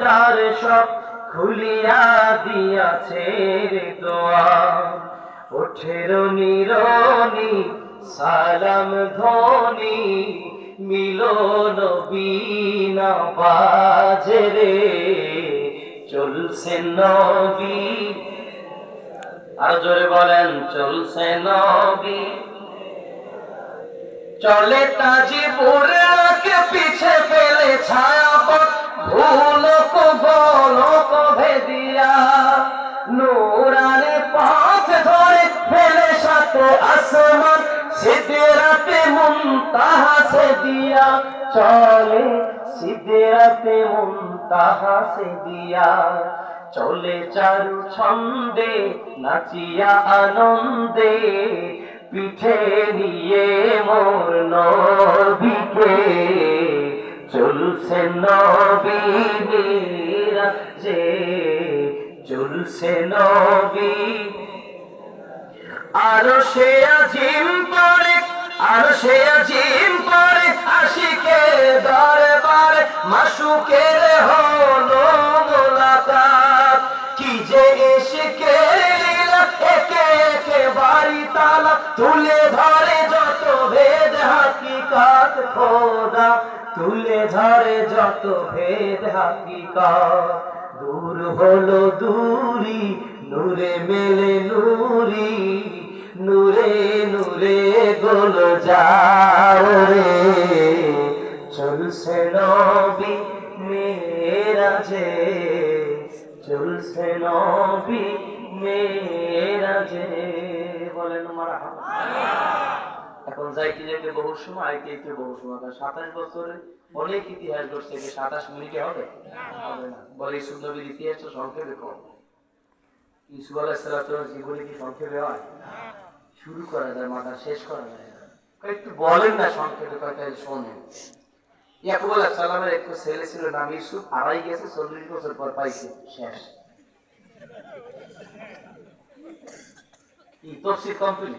দ্বার সব খুলিয়া দিয়াছে রে দোয়া। ওঠের নিরনি, সালাম ধ্বনি, মিলন বিনা বাজে রে। চলছে নবী। আর জোরে বলেন, চলছে নবী। চলে তাজি তাজিপুরকে পিছে ফেলে ছায়া ভুল কো বলো কো ভেদিয়া, নূরানে পথ ধরে ফেলে সাথে আসমান সিদ্দিরাতে মুনতাহা সে দিয়া চলে সিদ্দিরাতে মুনতাহা সে দিয়া চলে চারু ছন্দে নাচিয়া আনন্দে, পিঠে নিয়ে মোর নবীকে। চলছে নবী যে চলছে নবী আরও সে আজিম পরে, আরও সে আজিম পরে, আশিকে মাসুকের কি যে এসে একে বাড়ি তালা তুলে তুলে ধরে যত ভেদ হাকিকাত। দূর হলো দূরি, নূরে মেলে নূরি। নূরে নূরে গোল যাও রে। চলছে নবী মেরা যে চলছে নবী মেরা যে বলেন মারা এখন যাইতে যাইতে বহু সময় আইতে আইতে বহু সময়? সাতাশ বছরে অনেক ইতিহাস ঘটছে যে সাতাশ মিনিটে হবে? বলে ইসুফ নবীর ইতিহাস তো সংক্ষেপে কম ইসুফ জীবনে কি সংক্ষেপে হয়? শুরু করা যায়, মাথা শেষ করা যায়। একটু বলেন না সংক্ষেপে কথা শোনেন। ইয়াকুব আলাহ সালামের একটু ছেলে ছিল, নাম ইসুফ, আড়াই গেছে, চল্লিশ বছর পর পাইছে, শেষ। কমপ্লিট।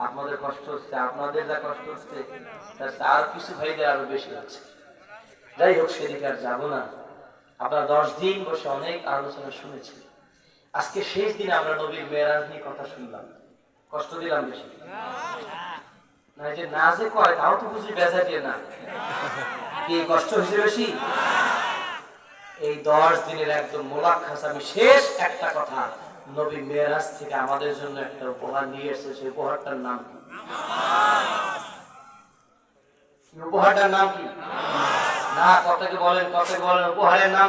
আপনাদের কষ্ট হচ্ছে, আপনাদের যা কষ্ট হচ্ছে, তার কিছু ভাইদের আরও বেশি হচ্ছে। যাই হোক, সেদিকে আর যাব না। আপনারা দশ দিন বসে অনেক আলোচনা শুনেছি আজকে শেষ দিনে আমরা নবীর মেয়েরাজ নিয়ে কথা শুনলাম। কষ্ট দিলাম বেশি। না যে না যে কয় তাও তো বুঝি বেজা দিয়ে না। কি কষ্ট হয়েছে বেশি? এই দশ দিনের একদম মোলাক্ষাস আমি শেষ একটা কথা নবী মেয়েরাজ থেকে আমাদের জন্য একটা উপহার নিয়ে এসেছে সেই উপহারটার নাম কি? উপহারটার নাম কি? না কথাকে বলেন কথাকে বলেন উপহারের নাম